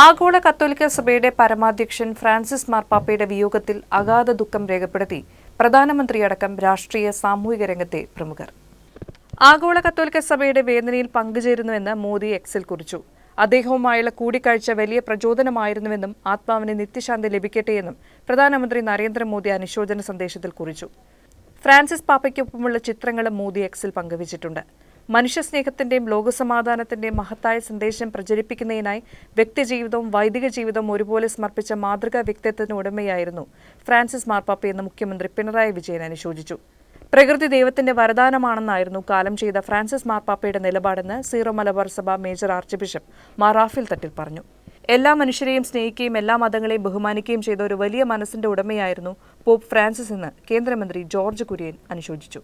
ആഗോള കത്തോലിക്ക സഭയുടെ പരമാധ്യക്ഷൻ ഫ്രാൻസിസ് മാർപ്പാപ്പയുടെ വിയോഗത്തിൽ അഗാധ ദുഃഖം രേഖപ്പെടുത്തി പ്രധാനമന്ത്രിയടക്കം രാഷ്ട്രീയ സാമൂഹിക രംഗത്തെ പ്രമുഖർ. ആഗോള കത്തോലിക്ക സഭയുടെ വേദനയിൽ പങ്കുചേരുന്നുവെന്ന് മോദി എക്സിൽ കുറിച്ചു. അദ്ദേഹവുമായുള്ള കൂടിക്കാഴ്ച വലിയ പ്രചോദനമായിരുന്നുവെന്നും ആത്മാവിന് നിത്യശാന്തി ലഭിക്കട്ടെയെന്നും പ്രധാനമന്ത്രി നരേന്ദ്രമോദി അനുശോചന സന്ദേശത്തിൽ കുറിച്ചു. ഫ്രാൻസിസ് പാപ്പയ്ക്കൊപ്പമുള്ള ചിത്രങ്ങളും മോദി എക്സിൽ പങ്കുവച്ചിട്ടുണ്ട്. മനുഷ്യസ്നേഹത്തിന്റെയും ലോകസമാധാനത്തിന്റെയും മഹത്തായ സന്ദേശം പ്രചരിപ്പിക്കുന്നതിനായി വ്യക്തിജീവിതവും വൈദിക ജീവിതവും ഒരുപോലെ സമർപ്പിച്ച മാതൃകാ വ്യക്തിത്വത്തിന് ഉടമയായിരുന്നു ഫ്രാൻസിസ് മാർപ്പാപ്പയെന്ന് മുഖ്യമന്ത്രി പിണറായി വിജയൻ അനുശോചിച്ചു. പ്രകൃതി ദൈവത്തിന്റെ വരദാനമാണെന്നായിരുന്നു കാലം ചെയ്ത ഫ്രാൻസിസ് മാർപ്പാപ്പയുടെ നിലപാടെന്ന് സീറോ മലബാർ സഭ major archbishop Mar Raphael Thattil പറഞ്ഞു. എല്ലാ മനുഷ്യരെയും സ്നേഹിക്കുകയും എല്ലാ മതങ്ങളെയും ബഹുമാനിക്കുകയും ചെയ്ത ഒരു വലിയ മനസ്സിന്റെ ഉടമയായിരുന്നു പോപ്പ് ഫ്രാൻസിസ് എന്ന് കേന്ദ്രമന്ത്രി ജോർജ് കുര്യൻ അനുശോചിച്ചു.